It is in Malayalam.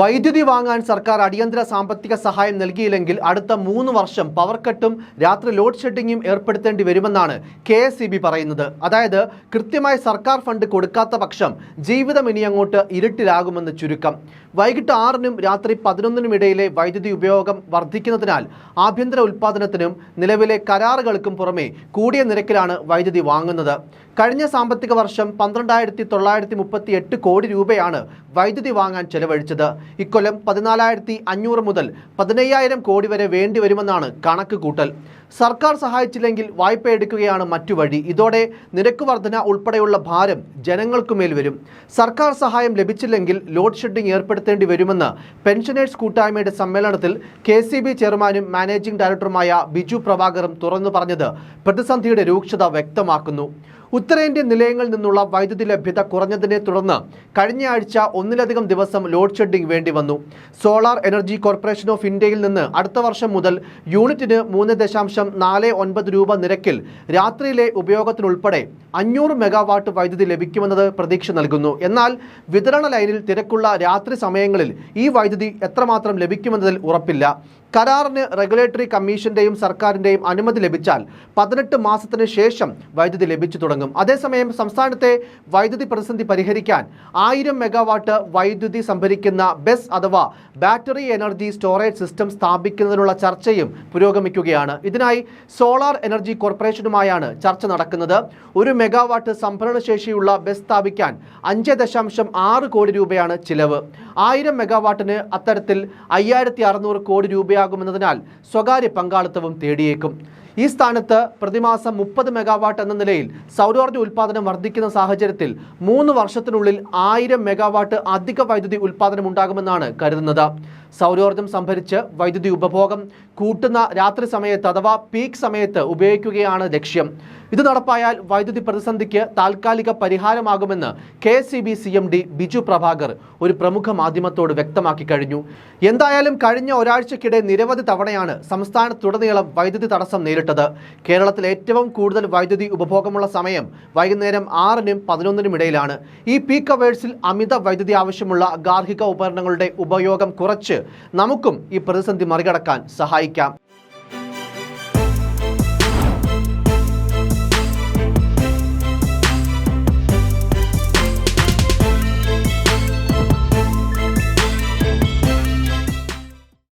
വൈദ്യുതി വാങ്ങാൻ സർക്കാർ അടിയന്തര സാമ്പത്തിക സഹായം നൽകിയില്ലെങ്കിൽ അടുത്ത മൂന്ന് വർഷം പവർ കട്ടും രാത്രി ലോഡ് ഷെഡിങ്ങും ഏർപ്പെടുത്തേണ്ടി വരുമെന്നാണ് കെ പറയുന്നത്. അതായത് കൃത്യമായി സർക്കാർ ഫണ്ട് കൊടുക്കാത്ത പക്ഷം ജീവിതം ഇനി അങ്ങോട്ട് ഇരുട്ടിലാകുമെന്ന് ചുരുക്കം. വൈകിട്ട് ആറിനും രാത്രി പതിനൊന്നിനും ഇടയിലെ വൈദ്യുതി ഉപയോഗം വർദ്ധിക്കുന്നതിനാൽ ആഭ്യന്തര ഉൽപ്പാദനത്തിനും നിലവിലെ കരാറുകൾക്കും പുറമെ കൂടിയ നിരക്കിലാണ് വൈദ്യുതി വാങ്ങുന്നത്. കഴിഞ്ഞ സാമ്പത്തിക വർഷം പന്ത്രണ്ടായിരത്തി കോടി രൂപയാണ് വൈദ്യുതി വാങ്ങാൻ ചെലവഴിച്ചത്. ഇക്കൊല്ലം പതിനാലായിരത്തി അഞ്ഞൂറ് മുതൽ പതിനയ്യായിരം കോടി വരെ വേണ്ടിവരുമെന്നാണ് കണക്ക് കൂട്ടൽ. സർക്കാർ സഹായിച്ചില്ലെങ്കിൽ വായ്പ എടുക്കുകയാണ് മറ്റു വഴി. ഇതോടെ നിരക്ക് വർധന ഉൾപ്പെടെയുള്ള ഭാരം ജനങ്ങൾക്കുമേൽ വരും. സർക്കാർ സഹായം ലഭിച്ചില്ലെങ്കിൽ ലോഡ് ഷെഡിംഗ് ഏർപ്പെടുത്തേണ്ടി വരുമെന്ന് പെൻഷനേഴ്സ് കൂട്ടായ്മയുടെ സമ്മേളനത്തിൽ കെ സി ബി ചെയർമാനും മാനേജിംഗ് ഡയറക്ടറുമായ ബിജു പ്രഭാകറും തുറന്നു പറഞ്ഞത് പ്രതിസന്ധിയുടെ രൂക്ഷത വ്യക്തമാക്കുന്നു. ഉത്തരേന്ത്യൻ നിലയങ്ങളിൽ നിന്നുള്ള വൈദ്യുതി ലഭ്യത കുറഞ്ഞതിനെ തുടർന്ന് കഴിഞ്ഞ ആഴ്ച ഒന്നിലധികം ദിവസം ലോഡ് ഷെഡിംഗ് വേണ്ടി വന്നു. സോളാർ എനർജി കോർപ്പറേഷൻ ഓഫ് ഇന്ത്യയിൽ നിന്ന് അടുത്ത വർഷം മുതൽ യൂണിറ്റിന് മൂന്ന് ദശാംശം നാല് ഒൻപത് രൂപ നിരക്കിൽ രാത്രിയിലെ ഉപയോഗത്തിനുൾപ്പെടെ അഞ്ഞൂറ് മെഗാവാട്ട് വൈദ്യുതി ലഭിക്കുമെന്നത് പ്രതീക്ഷ നൽകുന്നു. എന്നാൽ വിതരണ ലൈനിൽ തിരക്കുള്ള രാത്രി സമയങ്ങളിൽ ഈ വൈദ്യുതി എത്രമാത്രം ലഭിക്കുമെന്നതിൽ ഉറപ്പില്ല. കരാറിന് റെഗുലേറ്ററി കമ്മീഷന്റെയും സർക്കാരിന്റെയും അനുമതി ലഭിച്ചാൽ പതിനെട്ട് മാസത്തിന് ശേഷം വൈദ്യുതി ലഭിച്ചു തുടങ്ങും. അതേസമയം സംസ്ഥാനത്തെ വൈദ്യുതി പ്രതിസന്ധി പരിഹരിക്കാൻ ആയിരം മെഗാവാട്ട് വൈദ്യുതി സംഭരിക്കുന്ന ബെസ് അഥവാ ബാറ്ററി എനർജി സ്റ്റോറേജ് സിസ്റ്റം സ്ഥാപിക്കുന്നതിനുള്ള ചർച്ചയും പുരോഗമിക്കുകയാണ്. ഇതിനായി സോളാർ എനർജി കോർപ്പറേഷനുമായാണ് ചർച്ച നടക്കുന്നത്. ഒരു മെഗാവാട്ട് സംഭരണശേഷിയുള്ള ബസ് സ്ഥാപിക്കാൻ അഞ്ച് ദശാംശം ആറ് കോടി രൂപയാണ് ചിലവ്. ആയിരം മെഗാവാട്ടിന് അത്തരത്തിൽ അയ്യായിരത്തി അറുന്നൂറ് കോടി രൂപയാകുമെന്നതിനാൽ സ്വകാര്യ പങ്കാളിത്തവും തേടിയേക്കും. ഈ സ്ഥാനത്ത് പ്രതിമാസം മുപ്പത് മെഗാവാട്ട് എന്ന നിലയിൽ സൗരോർജ ഉൽപ്പാദനം വർദ്ധിക്കുന്ന സാഹചര്യത്തിൽ മൂന്ന് വർഷത്തിനുള്ളിൽ ആയിരം മെഗാവാട്ട് അധിക വൈദ്യുതി ഉൽപ്പാദനം ഉണ്ടാകുമെന്നാണ് കരുതുന്നത്. സൗരോർജം സംഭരിച്ച് വൈദ്യുതി ഉപഭോഗം കൂട്ടുന്ന രാത്രി സമയത്ത് അഥവാ പീക്ക് സമയത്ത് ഉപയോഗിക്കുകയാണ് ലക്ഷ്യം. ഇത് നടപ്പായാൽ വൈദ്യുതി പ്രതിസന്ധിക്ക് താൽക്കാലിക പരിഹാരമാകുമെന്ന് K C B C M D Biju Prabhakar ഒരു പ്രമുഖ മാധ്യമത്തോട് വ്യക്തമാക്കി കഴിഞ്ഞു. എന്തായാലും കഴിഞ്ഞ ഒരാഴ്ചക്കിടെ നിരവധി തവണയാണ് സംസ്ഥാനത്തുടനീളം വൈദ്യുതി തടസ്സം നേരിട്ടത്. കേരളത്തിൽ ഏറ്റവും കൂടുതൽ വൈദ്യുതി ഉപഭോഗമുള്ള സമയം വൈകുന്നേരം ആറിനും പതിനൊന്നിനും ഇടയിലാണ്. ഈ പീക്ക് അവേഴ്സിൽ അമിത വൈദ്യുതി ആവശ്യമുള്ള ഗാർഹിക ഉപകരണങ്ങളുടെ ഉപയോഗം കുറച്ച് നമുക്കും ഈ പ്രതിസന്ധി മറികടക്കാൻ സഹായിക്കാം.